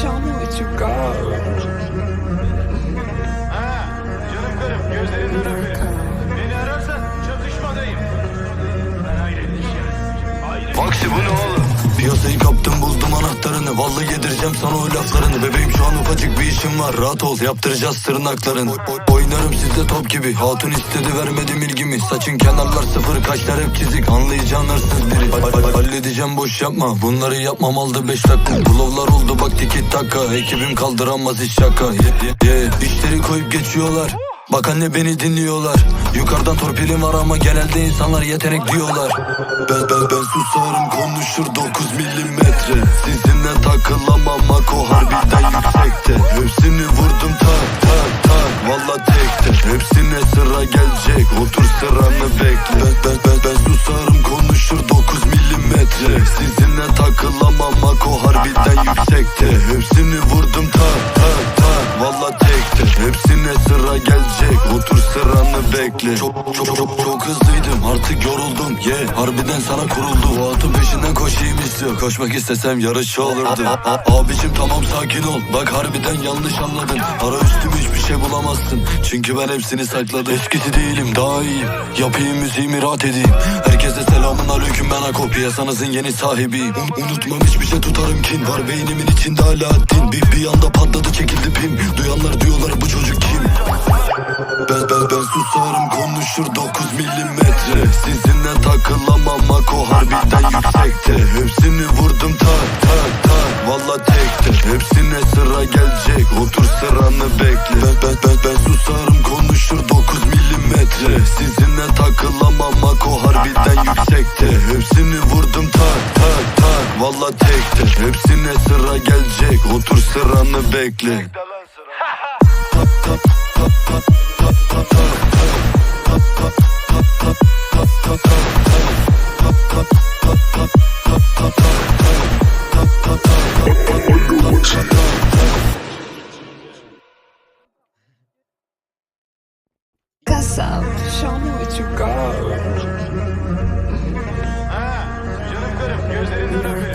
show me what you got. Ha, canım karım gözlerinden öperim. Anahtarını Vallahi yedireceğim sana o laflarını Bebeğim şu an ufacık bir işim var. Rahat ol yaptıracağız tırnaklarını Oy- oy- Oynarım sizde top gibi. Hatun istedi vermedim ilgimi Saçın kenarlar sıfır kaşlar hep çizik. Anlayacağın hırsız biri. Ha- ha- Halledeceğim boş yapma. Bunları yapmam aldı beş dakika. Bulovlar oldu bak tiki taka Ekibim kaldıramaz iş şaka. Ye, ye, ye. İşleri koyup geçiyorlar Bak anne beni dinliyorlar. Yukarıdan torpilim var ama genelde insanlar yetenek diyorlar. Ben ben ben susarım konuşur 9 milimetre. Sizinle takılamam Mako harbiden yüksekte. Hepsini vurdum tak tak tak. Valla tekte. Hepsine sıra gelecek Otur sıranı bekle. Ben ben ben, ben susarım konuşur 9 milimetre. Sizinle takılamam Mako harbiden yüksekte. Hepsini vurdum tak tak tak. Valla tekte Hepsine sıra gelecek. Otur sıranı bekle. Çok çok çok çok hızlıydım. Artık yoruldum. Yeah. Harbiden sana kuruldu O atın peşinden koşayım istiyor. Koşmak istesem yarış olurdu. A- Abicim tamam sakin ol. Bak harbiden yanlış anladın. Ara üstüm hiçbir şey bulamazsın. Çünkü ben hepsini sakladım. Eskisi değilim daha iyiyim. Yapayım müziğimi rahat edeyim. Herkese selamun aleyküm ben Ako Piyasanızın yeni sahibiyim. Un- Unutmam hiçbir şey tutarım kin. Var beynimin içinde Alaaddin. Bir, bir anda patladı çekildi pim. Duyanlar diyorlar bu çocuk kim? Ben ben ben susarım konuşur 9 milimetre. Sizinle takılamam Mako harbiden yüksekte. Hepsini vurdum tak tak tak Valla tekte. Hepsine sıra gelecek Otur sıranı bekle. Ben ben ben ben susarım konuşur 9 milimetre. Sizinle takılamam Mako harbiden yüksekte. Hepsini vurdum tak tak tak Valla tekte. Hepsine sıra gelecek Otur sıranı bekle Some, show me what you got. Ha, canım karım gözlerinden öperim.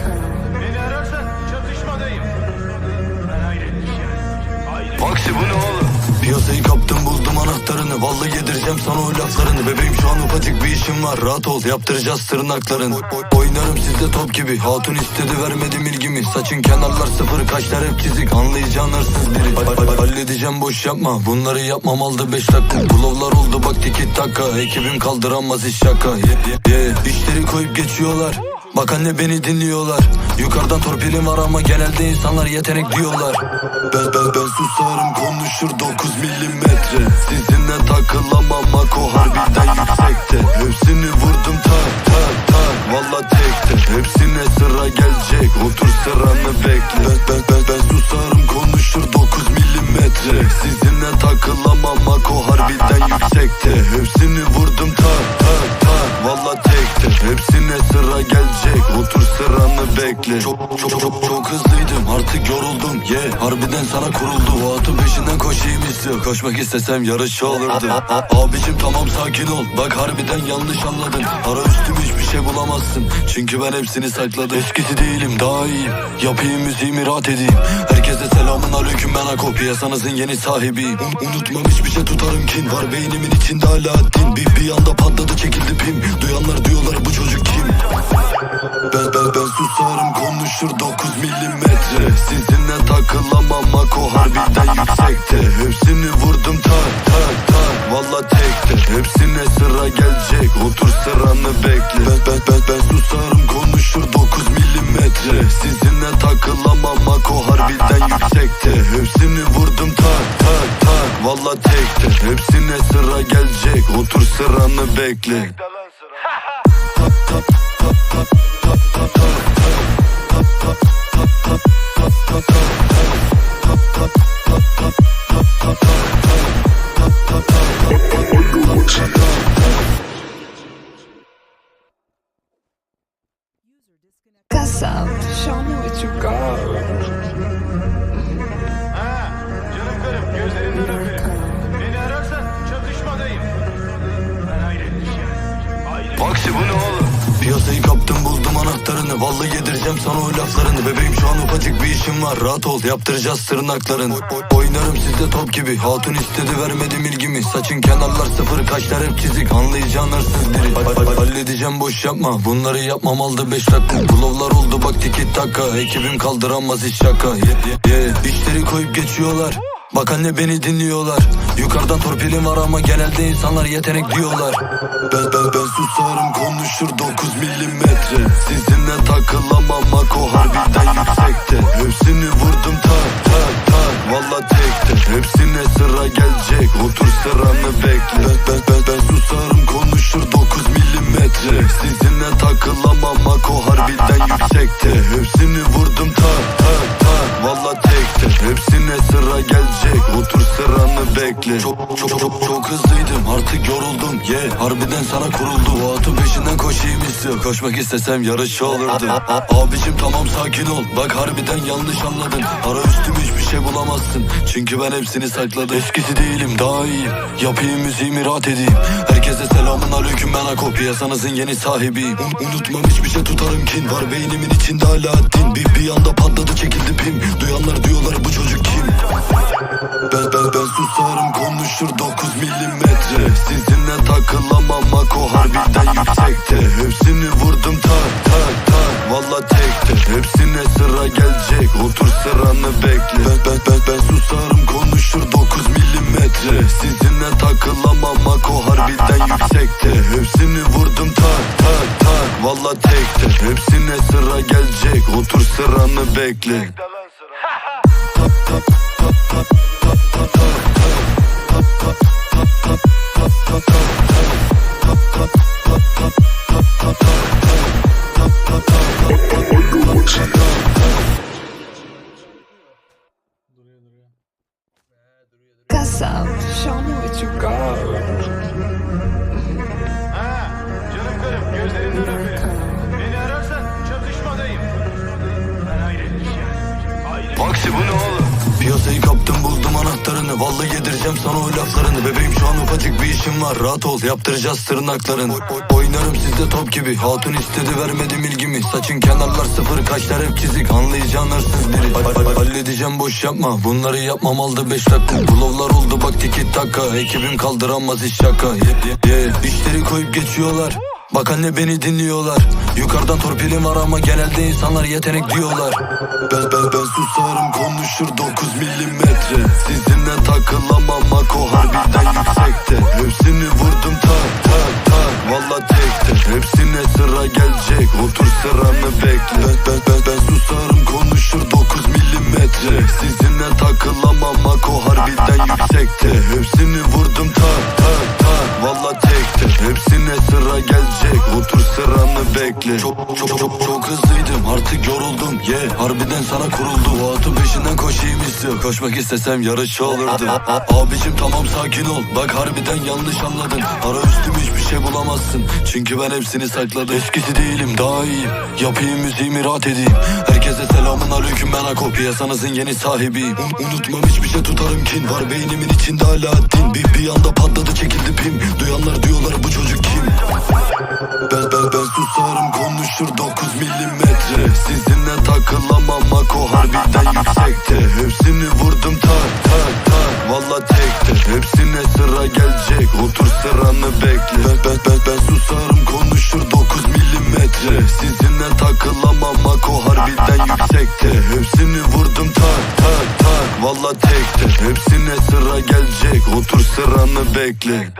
Vaksi bu ne oğlum? Piyasayı kaptım buldum anahtarını. Vallahi yedireceğim sana o laflarını. Bebeğim şu an ufacık bir işim var. Rahat ol yaptıracağız tırnaklarını. Oy- oy- Oynarım sizde top gibi. Hatun istedi vermedim ilgimi. Saçın kenarlar sıfır kaşlar hep çizik. Anlayacağın hırsız biri Ha- ha- Halledeceğim boş yapma. Bunları yapmam aldı beş dakika. Bulovlar oldu bak tiki taka Ekibim kaldıramaz iş şaka. Ye, ye, ye. İşleri koyup geçiyorlar Bak anne beni dinliyorlar. Yukarıdan torpilim var ama genelde insanlar yetenek diyorlar. Ben ben ben susarım konuşur 9 milimetre. Sizinle takılamam Mako harbiden yüksekte. Hepsini vurdum tak tak tak. Valla tekte. Hepsine sıra gelecek Otur sıranı Harbiden sana kuruldu. O atın peşinden koşayım istiyor. Koşmak istesem yarış olurdu. Abicim tamam sakin ol. Bak harbiden yanlış anladın. Ara üstüm hiçbir şey bulamazsın. Çünkü ben hepsini sakladım. Eskisi değilim daha iyiyim. Yapayım müziğimi rahat edeyim. Herkese selamun aleyküm ben Ako Piyasanızın yeni sahibiyim. Un- Unutmam hiçbir şey tutarım. Kin Var beynimin içinde Alaaddin Bir, bir anda patladı çekildi pim. Duyanlar diyorlar bu çocuk kim? Ben ben ben susarım konuşur 9 milimetre. Sizinle takılamam Mako harbiden yüksekte. Hepsini vurdum tak tak tak Valla tekte. Hepsine sıra gelecek. Otur sıranı bekle. Ben ben ben ben susarım konuşur 9 milimetre. Sizinle takılamam Mako harbiden yüksekte. Hepsini vurdum tak tak tak Valla tekte. Hepsine sıra gelecek. Otur sıranı bekle. Dalan sıra. Got some, show me what you got. Ha, canım karım gözlerinden öperim. Beni ararsan çatışmadayım. Ben hayret iş yani. Hayret. Vaksi bu ne oğlum? Piyasayı kaptım buldum anahtarını. Vallahi yedireceğim sana o laflarını. Bebeğim şu an ufacık bir işim var. Rahat ol yaptıracağız tırnaklarını. Oy- oy- Oynarım sizde top gibi. Hatun istedi vermedim ilgimi. Saçın kenarlar sıfır kaşlar hep çizik. Anlayacağın hırsız hall- Halledeceğim boş yapma. Bunları yapmam aldı beş dakika. Bulovlar oldu bak tiki taka Ekibim kaldıramaz hiç şaka. Yeah. İşleri koyup geçiyorlar. Bak anne beni dinliyorlar. Yukarıdan torpilim var ama genelde insanlar yetenek diyorlar Ben ben ben susarım konuşur 9 milimetre. Sizinle takılamam Mako harbiden yüksekte. Hepsini vurdum tak tak tak Valla tekte. Hepsine sıra gelecek Otur sıranı bekle. Ben ben ben, ben susarım konuşur 9 milimetre. Sizinle takılamam Mako harbiden yüksekte. Hepsini vurdum tak tak tak Valla tekte. Hepsine sıra gelecek Otur sıranı bekle. Çok çok çok çok yeah Harbiden sana kuruldu. O atın peşinden koşayım istiyor. Koşmak istesem yarış olurdu. A- Abicim tamam sakin ol. Bak harbiden yanlış anladın. Ara üstüm hiçbir şey bulamazsın. Çünkü ben hepsini sakladım. Eskisi değilim daha iyiyim. Yapayım müziğimi rahat edeyim. Herkese selamun aleyküm ben Ako Piyasanızın yeni sahibiyim. Un- Unutmam hiçbir şey tutarım kin. Var beynimin içinde hala din. Bir, bir anda patladı çekildi pim. Duyanlar diyorlar bu çocuk kim? Ben ben ben susarım konuşur 9 milimetre. Sizinle takılamam Mako harbiden yüksekte. Hepsini vurdum tak tak tak Valla tekte. Hepsine sıra gelecek. Otur sıranı bekle. Ben ben ben ben susarım konuşur 9 milimetre. Sizinle takılamam Mako harbiden yüksekte. Hepsini vurdum tak tak tak Valla tekte. Hepsine sıra gelecek. Otur sıranı bekle Kasam, show me what you got. Ha, canım karım gözlerinden öperim. Beni ararsan çatışmadayım. Ben hayret bir şey. Hayret. Bu ne oğlum? Piyasayı kaptım buldum anahtarını. Vallahi yedireceğim sana o laflarını. Bebeğim şu an ufacık bir işim var. Rahat ol yaptıracağız tırnaklarını. Oy- oy- Oynarım sizde top gibi. Hatun istedi vermedim ilgimi Saçın kenarlar sıfır kaşlar hep çizik. Anlayacağın hırsız biri. Hall- hall- Halledeceğim boş yapma. Bunları yapmam aldı beş dakika. Bulovlar oldu bak tiki taka Ekibim kaldıramaz hiç şaka. Yeah, yeah, yeah. İşleri koyup geçiyorlar Bak anne beni dinliyorlar. Yukarıdan torpilim var ama genelde insanlar yetenek diyorlar. Ben ben ben susarım konuşur 9 milimetre. Sizinle takılamam Mako harbiden yüksekte. Hepsini vurdum tak tak tak. Valla tekte. Hepsine sıra gelecek Otur sıranı bekle. Ben ben ben ben susarım konuşur 9 milimetre. Sizinle takılamam Mako harbiden yüksekte. Hepsini vurdum tak tak bekle. Çok çok çok çok hızlıydım artık yoruldum yeah Harbiden sana kuruldu O atın peşinden koşayım istiyor Koşmak istesem yarış olurdu Abicim tamam sakin ol. Bak harbiden yanlış anladın. Ara üstüm hiçbir şey bulamazsın. Çünkü ben hepsini sakladım. Eskisi değilim daha iyiyim. Yapayım müziğimi rahat edeyim. Herkese selamun aleyküm ben Ako. Piyasanızın yeni sahibiyim. Un- Unutmam hiçbir şey tutarım kin. Var beynimin içinde hala din. Bir, bir anda patladı çekildi pim. Duyanlar diyorlar bu çocuk kim? Ben ben ben susarım konuşur 9 milimetre Sizinle takılamam Mako harbiden yüksekte. Hepsini vurdum tak tak tak Valla tekte. Hepsine sıra gelecek. Otur sıranı bekle. Ben ben ben ben susarım konuşur 9 milimetre. Sizinle takılamam Mako harbiden yüksekte. Hepsini vurdum tak tak tak Valla tekte. Hepsine sıra gelecek. Otur sıranı bekle